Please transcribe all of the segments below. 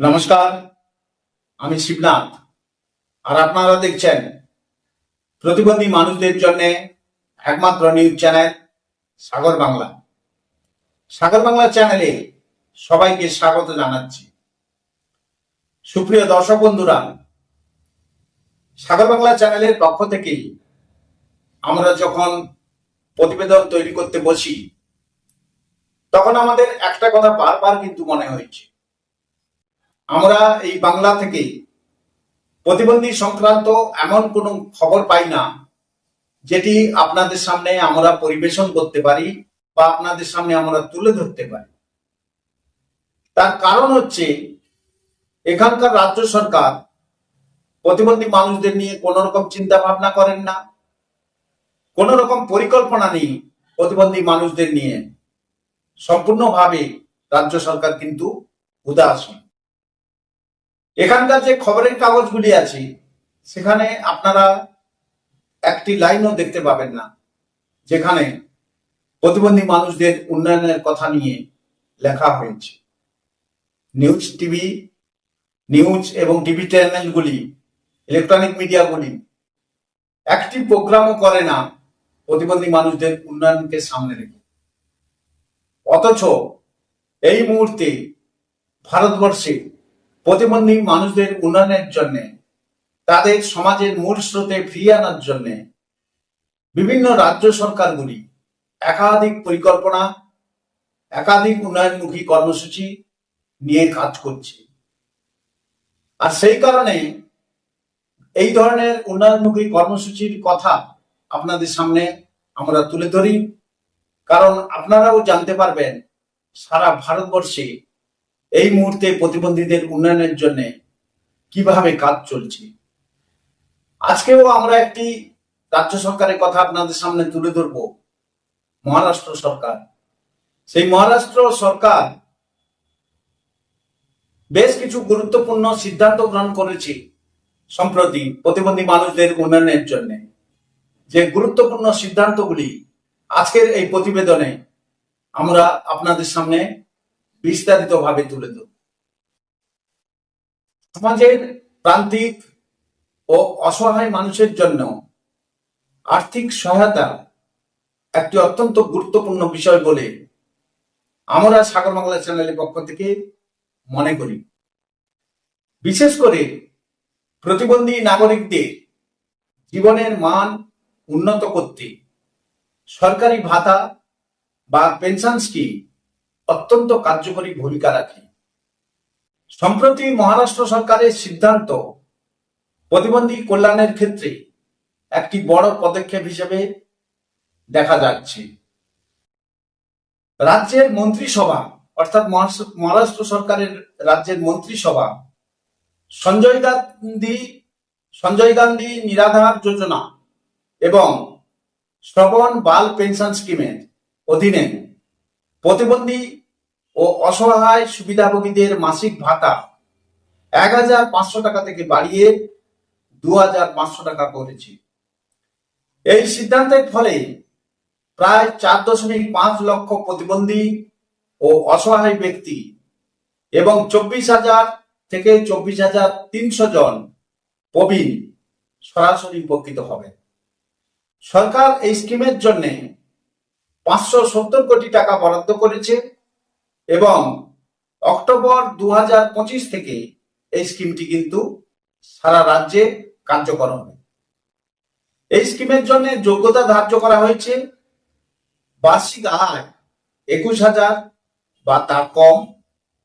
নমস্কার, আমি শিবনাথ। আর আপনারা দেখছেন প্রতিবন্ধী মানুষদের জন্য একমাত্র নিউজ চ্যানেল সাগর বাংলা। সাগর বাংলা চ্যানেলে সবাইকে স্বাগত জানাচ্ছি। সুপ্রিয় দর্শক বন্ধুরা, সাগর বাংলা চ্যানেলের পক্ষ থেকে আমরা যখন প্রতিবেদন তৈরি করতে বসি, তখন আমাদের একটা কথা বারবার কিন্তু মনে হয়েছে। আমরা এই বাংলা থেকে প্রতিবন্ধী সংক্রান্ত এমন কোনো খবর পাই না, যেটি আপনাদের সামনে আমরা পরিবেশন করতে পারি বা আপনাদের সামনে আমরা তুলে ধরতে পারি। তার কারণ হচ্ছে, এখানকার রাজ্য সরকার প্রতিবন্ধী মানুষদের নিয়ে কোনো রকম চিন্তা ভাবনা করেন না, কোনো রকম পরিকল্পনা নেই প্রতিবন্ধী মানুষদের নিয়ে। সম্পূর্ণভাবে রাজ্য সরকার কিন্তু উদাসীন। এখানকার যে খবরের কাগজগুলি আছে, সেখানে আপনারা একটি লাইনও দেখতে পাবেন না, যেখানে প্রতিবন্ধী মানুষদের উন্নয়নের কথা নিয়ে লেখা হয়েছে। নিউজ টিভি, নিউজ এবং টিভি চ্যানেলগুলি, ইলেকট্রনিক মিডিয়াগুলি, একটি প্রোগ্রামও করে না প্রতিবন্ধী মানুষদের উন্নয়নকে সামনে রেখে। অথচ এই মুহূর্তে ভারতবর্ষে প্রতিবন্ধী মানুষদের উন্নয়নের জন্য, তাদের সমাজের মূল স্রোতে ফিরিয়ে আনার জন্য বিভিন্ন রাজ্য সরকারগুলি একাধিক পরিকল্পনা, একাধিক উন্নয়নমুখী কর্মসূচি নিয়ে কাজ করছে। আর সেই কারণে এই ধরনের উন্নয়নমুখী কর্মসূচির কথা আপনাদের সামনে আমরা তুলে ধরি। কারণ আপনারাও জানতে পারবেন, সারা ভারতবর্ষে এই মুহূর্তে প্রতিবন্ধীদের উন্নয়নের জন্য কীভাবে কাজ চলছে? আজকেও আমরা একটি রাজ্য সরকারের কথা আপনাদের সামনে তুলে ধরব, মহারাষ্ট্র সরকার। সেই মহারাষ্ট্র সরকার বেশ কিছু গুরুত্বপূর্ণ সিদ্ধান্ত গ্রহণ করেছে সম্প্রতি প্রতিবন্ধী মানুষদের উন্নয়নের জন্য। যে গুরুত্বপূর্ণ সিদ্ধান্তগুলি আজকের এই প্রতিবেদনে আমরা আপনাদের সামনে বিস্তারিত ভাবে তুলে ধরব। সমাজের প্রান্তিক ও অসহায় মানুষের জন্য আর্থিক সহায়তা একটি অত্যন্ত গুরুত্বপূর্ণ বিষয় বলে আমরা সাগর বাংলা চ্যানেলের পক্ষ থেকে মনে করি। বিশেষ করে প্রতিবন্ধী নাগরিকদের জীবনের মান উন্নত করতে সরকারি ভাতা বা পেনশন স্কিম অত্যন্ত কার্যকরী ভূমিকা রাখে। সম্প্রতি মহারাষ্ট্র সরকারের সিদ্ধান্ত প্রতিবন্ধী কল্যাণের ক্ষেত্রে একটি বড় পদক্ষেপ হিসেবে দেখা যাচ্ছে। রাজ্যের মন্ত্রিসভা, অর্থাৎ মহারাষ্ট্র- সরকারের রাজ্যের মন্ত্রিসভা, সঞ্জয় গান্ধী সঞ্জয় গান্ধী নিরাধার যোজনা এবং শ্রবণ বাল পেনশন স্কিমের অধীনে প্রতিবন্ধী ও অসহায় সুবিধাভোগীদের মাসিক ভাতা এক হাজার পাঁচশো টাকা থেকে বাড়িয়ে দু হাজার পাঁচশো টাকা করেছি। এই সিদ্ধান্তের ফলে প্রায় চার দশমিক পাঁচ লক্ষ প্রতিবন্ধী ও অসহায় ব্যক্তি এবং চব্বিশ হাজার থেকে চব্বিশ হাজার তিনশো জন প্রবীণ সরাসরি উপকৃত হবে। সরকার এই স্কিমের জন্য পাঁচশো সত্তর কোটি টাকা বরাদ্দ করেছে এবং অক্টোবর দু থেকে এই স্কিমটি কিন্তু সারা রাজ্যে কার্যকর হবে। এই স্কিমের জন্য যোগ্যতা ধার্য করা হয়েছে, বার্ষিক আয় একুশ হাজার বা তার কম,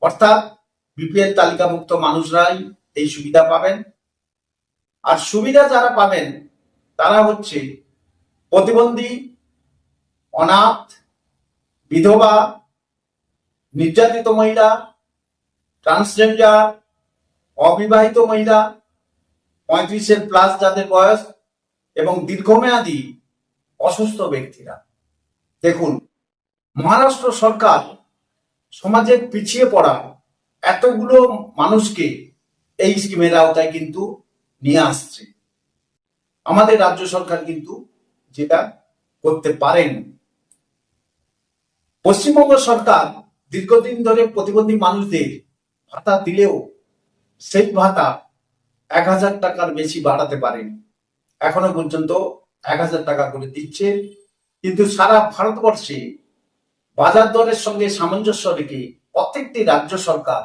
অর্থাৎ বিপিএল তালিকাভুক্ত মানুষরাই এই সুবিধা পাবেন। আর সুবিধা যারা পাবেন, তারা হচ্ছে প্রতিবন্ধী অনাথ, বিধবা, নির্যাতিত মহিলা, ট্রান্সজেন্ডার, অবিবাহিত মহিলা, পঁয়ত্রিশের প্লাস যাদের বয়স এবং দীর্ঘমেয়াদী অসুস্থ ব্যক্তিরা। দেখুন, মহারাষ্ট্র সরকার সমাজের পিছিয়ে পড়া এতগুলো মানুষকে এই স্কিমের আওতায় কিন্তু নিয়ে আসছে। আমাদের রাজ্য সরকার কিন্তু যেটা করতে পারেন পশ্চিমবঙ্গ সরকার দীর্ঘদিন ধরে প্রতিবন্ধী মানুষদের ভাতা দিলেও সেই ভাতা এক হাজার টাকার বেশি বাড়াতে পারেনি। এখনও পর্যন্ত এক হাজার টাকা করে দিচ্ছে। কিন্তু সারা ভারতবর্ষে বাজার দরের সঙ্গে সামঞ্জস্য রেখে প্রত্যেকটি রাজ্য সরকার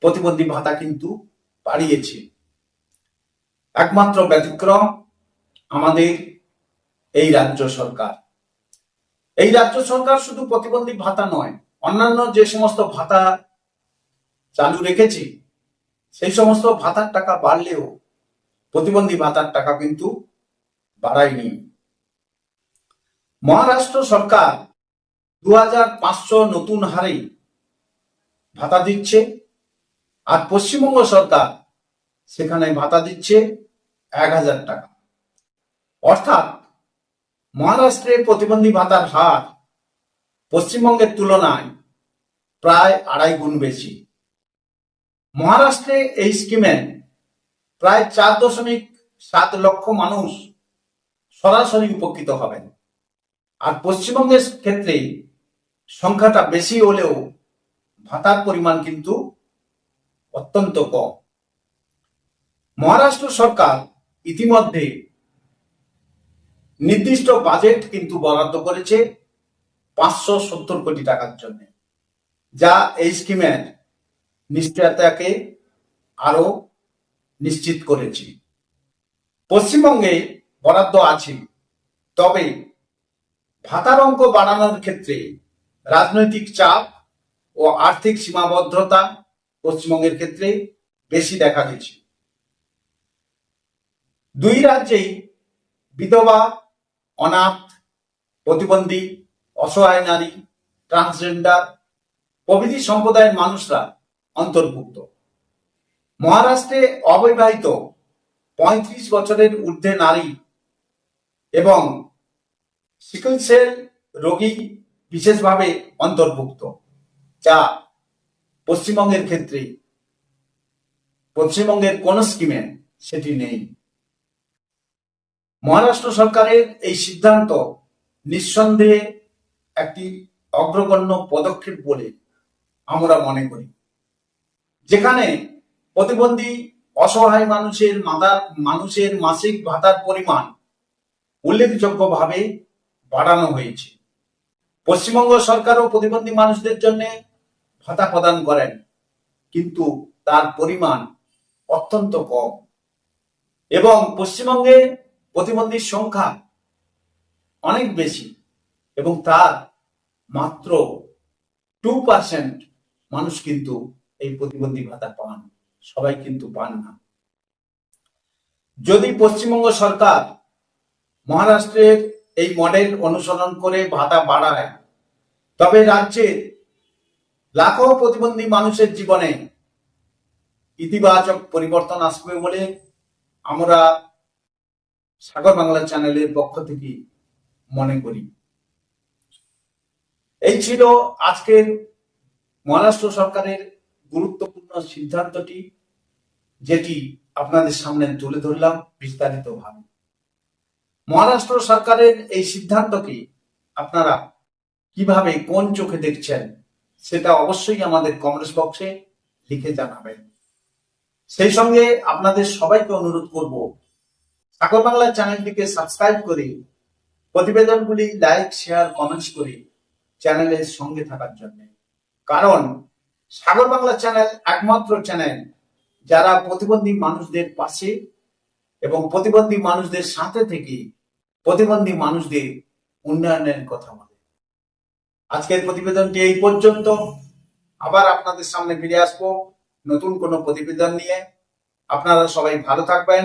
প্রতিবন্ধী ভাতা কিন্তু বাড়িয়েছে। একমাত্র ব্যতিক্রম আমাদের এই রাজ্য সরকার। এই রাজ্য সরকার শুধু প্রতিবন্ধী ভাতা নয়, অন্যান্য যে সমস্ত ভাতা চালু রেখেছে, সেই সমস্ত ভাতার টাকা বাড়লেও প্রতিবন্ধী ভাতার টাকা কিন্তু বাড়ায়নি। মহারাষ্ট্র সরকার দু হাজার পাঁচশো নতুন হারে ভাতা দিচ্ছে, আর পশ্চিমবঙ্গ সরকার সেখানে ভাতা দিচ্ছে এক হাজার টাকা। অর্থাৎ মহারাষ্ট্রে প্রতিবন্ধী ভাতার হার পশ্চিমবঙ্গের তুলনায় প্রায় আড়াই গুণ বেশি। মহারাষ্ট্রে এই স্কিমে প্রায় চার দশমিক সাত লক্ষ মানুষ সরাসরি উপকৃত হবেন। আর পশ্চিমবঙ্গের ক্ষেত্রে সংখ্যাটা বেশি হলেও ভাতার পরিমাণ কিন্তু অত্যন্ত কম। মহারাষ্ট্র সরকার ইতিমধ্যে নির্দিষ্ট বাজেট কিন্তু বরাদ্দ করেছে পাঁচশো সত্তর কোটি টাকার জন্য, যা এই স্কিমের নিশ্চয়তাকে আরও নিশ্চিত করেছে। পশ্চিমবঙ্গে বরাদ্দ আছে, তবে ভাতার অঙ্ক বাড়ানোর ক্ষেত্রে রাজনৈতিক চাপ ও আর্থিক সীমাবদ্ধতা পশ্চিমবঙ্গের ক্ষেত্রে বেশি দেখা গেছে দুই রাজ্যেই বিধবা অনাথ প্রতিবন্ধী, অসহায় নারী ট্রান্সজেন্ডার প্রভৃতি সম্প্রদায়ের মানুষরা অন্তর্ভুক্ত। মহারাষ্ট্রে অবিবাহিত পঁয়ত্রিশ বছরের ঊর্ধ্বে নারী এবং সিকল সেল রোগী বিশেষভাবে অন্তর্ভুক্ত, যা পশ্চিমবঙ্গের ক্ষেত্রে, পশ্চিমবঙ্গের কোন স্কিমে সেটি নেই। মহারাষ্ট্র সরকারের এই সিদ্ধান্ত নিঃসন্দেহে একটি অগ্রগণ্য পদক্ষেপ বলে আমরা মনে করি। যেখানে প্রতিবন্ধী অসহায় মানুষের মাথা মানুষের মাসিক ভাতার পরিমাণ উল্লেখযোগ্যভাবে বাড়ানো হয়েছে। পশ্চিমবঙ্গ সরকারও প্রতিবন্ধী মানুষদের জন্য ভাতা প্রদান করেন, কিন্তু তার পরিমাণ অত্যন্ত কম। এবং পশ্চিমবঙ্গে প্রতিবন্ধীর সংখ্যা অনেক বেশি এবং তার মাত্র টু পার্সেন্ট মানুষ কিন্তু এই প্রতিবন্ধী ভাতা পান, সবাই কিন্তু পান না। যদি পশ্চিমবঙ্গ সরকার মহারাষ্ট্রের এই মডেল অনুসরণ করে ভাতা বাড়ায়, তবে রাজ্যের লাখো প্রতিবন্ধী মানুষের জীবনে ইতিবাচক পরিবর্তন আসবে বলে আমরা সাগর বাংলা চ্যানেলের পক্ষ থেকে মনে করি। এই ছিল আজকের মহারাষ্ট্র সরকারের গুরুত্বপূর্ণ সিদ্ধান্তটি, যেটি আপনাদের সামনে তুলে ধরলাম বিস্তারিতভাবে। মহারাষ্ট্র সরকারের এই সিদ্ধান্তকে আপনারা কীভাবে কোন চোখে দেখছেন, সেটা অবশ্যই আমাদের কমেন্টস বক্সে লিখে জানাবেন। সেই সঙ্গে আপনাদের সবাইকে অনুরোধ করব সাগর বাংলা চ্যানেলটিকে সাবস্ক্রাইব করে প্রতিবেদনগুলি লাইক, শেয়ার, কমেন্টস করে চ্যানেলের সঙ্গে থাকার জন্য। কারণ সাগর বাংলা চ্যানেল একমাত্র চ্যানেল যারা প্রতিবন্ধী মানুষদের পাশে এবং প্রতিবন্ধী মানুষদের সাথে থেকে প্রতিবন্ধী মানুষদের উন্নয়নের কথা বলে। আজকের প্রতিবেদনটি এই পর্যন্ত। আবার আপনাদের সামনে ফিরে আসব নতুন কোনো প্রতিবেদন নিয়ে। আপনারা সবাই ভালো থাকবেন।